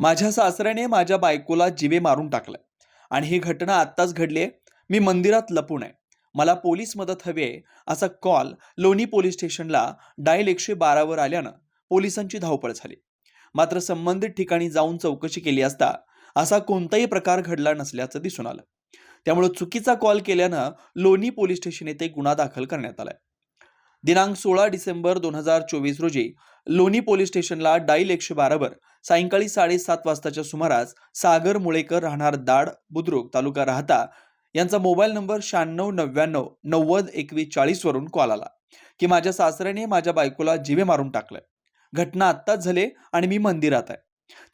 माझ्या सासऱ्याने माझ्या बायकोला जिवे मारून टाकलं. आणि ही घटना आत्ताच घडली आहे. मी मंदिरात लपून आहे. मला पोलीस मदत हवी आहे. असा कॉल लोणी पोलीस स्टेशनला डायल एकशे बारावर आल्यानं पोलिसांची धावपळ झाली. मात्र संबंधित ठिकाणी जाऊन चौकशी केली असता असा कोणताही प्रकार घडला नसल्याचं दिसून आलं. त्यामुळे चुकीचा कॉल केल्यानं लोणी पोलीस स्टेशन येथे गुन्हा दाखल करण्यात आलाय. दिनांक सोळा डिसेंबर दोन हजार चोवीस रोजी लोणी पोलीस स्टेशनला डाईल एकशे बारावर सायंकाळी साडेसात वाजताच्या सुमारास सागर मुळेकर राहणार दाड बुद्रुक तालुका राहता यांचा मोबाईल नंबर शहाण्णव नव्याण्णव नव्वद एकवीस चाळीस वरून कॉल आला की माझ्या सासऱ्याने माझ्या बायकोला जिवे मारून टाकलंय. घटना आत्ताच झाले आणि मी मंदिरात आहे.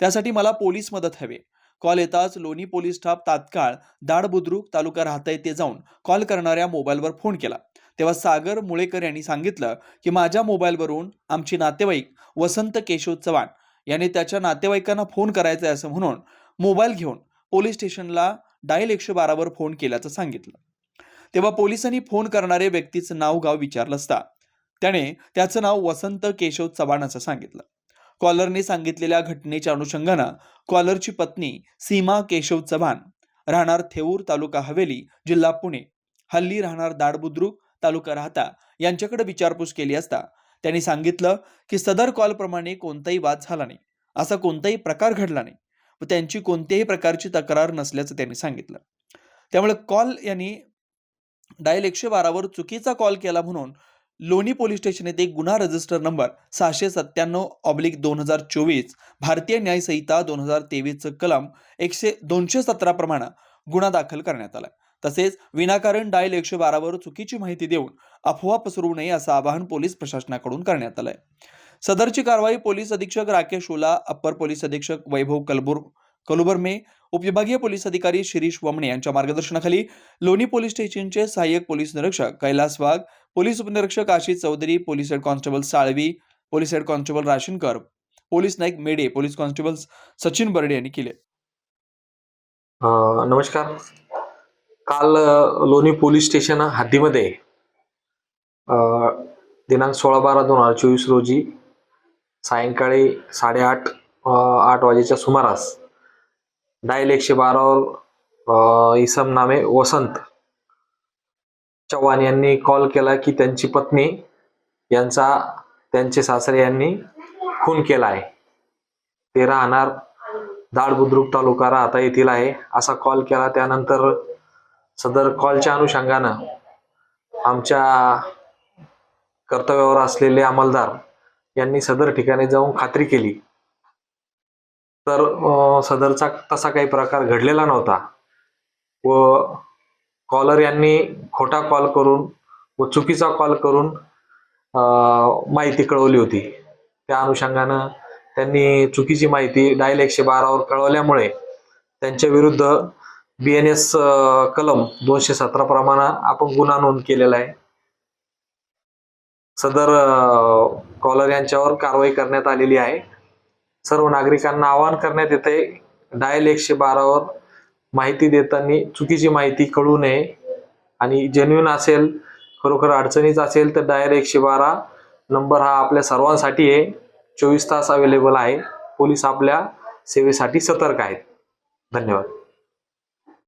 त्यासाठी मला पोलीस मदत हवी कॉल येताच लोणी पोलीस स्टाफ तात्काळ दाड बुद्रुक तालुका राहता येथे जाऊन कॉल करणाऱ्या मोबाईलवर फोन केला. तेव्हा सागर मुळेकर यांनी सांगितलं की माझ्या मोबाईलवरून आमचे नातेवाईक वसंत केशव चव्हाण याने त्याच्या नातेवाईकांना फोन करायचा आहे असं म्हणून मोबाईल घेऊन पोलीस स्टेशनला डायल एकशे बारावर फोन केल्याचं सांगितलं. तेव्हा पोलिसांनी फोन करणारे व्यक्तीचं नाव गाव विचारलं असता. त्याने त्याचं नाव वसंत केशव चव्हाण असं सांगितलं. कॉलरने सांगितलेल्या घटनेच्या अनुषंगानं कॉलरची पत्नी सीमा केशव चव्हाण राहणार थेऊर तालुका हवेली जिल्हा पुणे. हल्ली राहणार दाडबुद्रुक तालुका राहता यांच्याकडे विचारपूस केली असता त्यांनी सांगितलं की सदर कॉलप्रमाणे कोणताही वाद झाला नाही असा कोणताही प्रकार घडला नाही. व त्यांची कोणत्याही प्रकारची तक्रार नसल्याचं त्यांनी सांगितलं. त्यामुळे कॉल यांनी डायल एकशे बारावर चुकीचा कॉल केला म्हणून लोणी पोलीस स्टेशन येथे गुन्हा रजिस्टर नंबर सहाशे सत्त्याण्णव ऑब्लिक दोन हजार चोवीस भारतीय न्याय संहिता दोन हजार तेवीसचं कलम एकशे दोनशे सतरा प्रमाणे गुन्हा दाखल करण्यात आला. तसेच विनाकारण डायल एकशे बारावर चुकीची माहिती देऊन अफवा पसरवू नये असं आवाहन पोलीस प्रशासनाकडून करण्यात आलंय. सदरची कारवाई पोलीस अधीक्षक राकेश ओला अप्पर पोलीस अधीक्षक वैभव कलबुर कलुबर्मे उपविभागीय पोलीस अधिकारी शिरीष वमणे यांच्या मार्गदर्शनाखाली लोणी पोलीस स्टेशनचे सहाय्यक पोलीस निरीक्षक कैलास वाघ पोलीस उपनिरीक्षक Ashish Chaudhari police head constable Salvi police head constable Rashinkar police Naik Mede police constable Sachin Barde यांनी केले. नमस्कार. काल लोणी पोलीस स्टेशन हद्दीमध्ये दिनांक सोळा बारा दोन हजार चोवीस रोजी सायंकाळी साडेआठ आठ वाजेच्या सुमारास डायल एकशे बारावर अ, इसम नामे वसंत चव्हाण यांनी कॉल केला की त्यांची पत्नी यांचा त्यांचे सासरे यांनी खून केला आहे ते राहणार दाड बुद्रुक तालुका राहता येथील आहे. असा कॉल केला. त्यानंतर सदर कॉलच्या अनुषंगानं आमच्या कर्तव्यावर असलेले अंमलदार यांनी सदर ठिकाणी जाऊन खात्री केली. तर सदरचा तसा काही प्रकार घडलेला नव्हता व कॉलर यांनी खोटा कॉल करून व चुकीचा कॉल करून माहिती कळवली होती. त्या अनुषंगानं त्यांनी चुकीची माहिती डायल एकशे बारावर कळवल्यामुळे त्यांच्या विरुद्ध बी एन एस कलम दोनशे सतरा प्रमाणे आपण गुन्हा नोंद केलेला आहे. सदर कॉलर यांच्यावर कारवाई करण्यात आलेली आहे. सर्व नागरिकांना आवाहन करण्यात येते डायल एकशे बारावर माहिती देताना चुकीची माहिती कळू नये. आणि जेन्युन असेल खरोखर अडचणीच असेल तर डायल एकशे बारा नंबर हा आपल्या सर्वांसाठी आहे. चोवीस तास अवेलेबल आहे. पोलीस आपल्या सेवेसाठी सतर्क आहेत. धन्यवाद.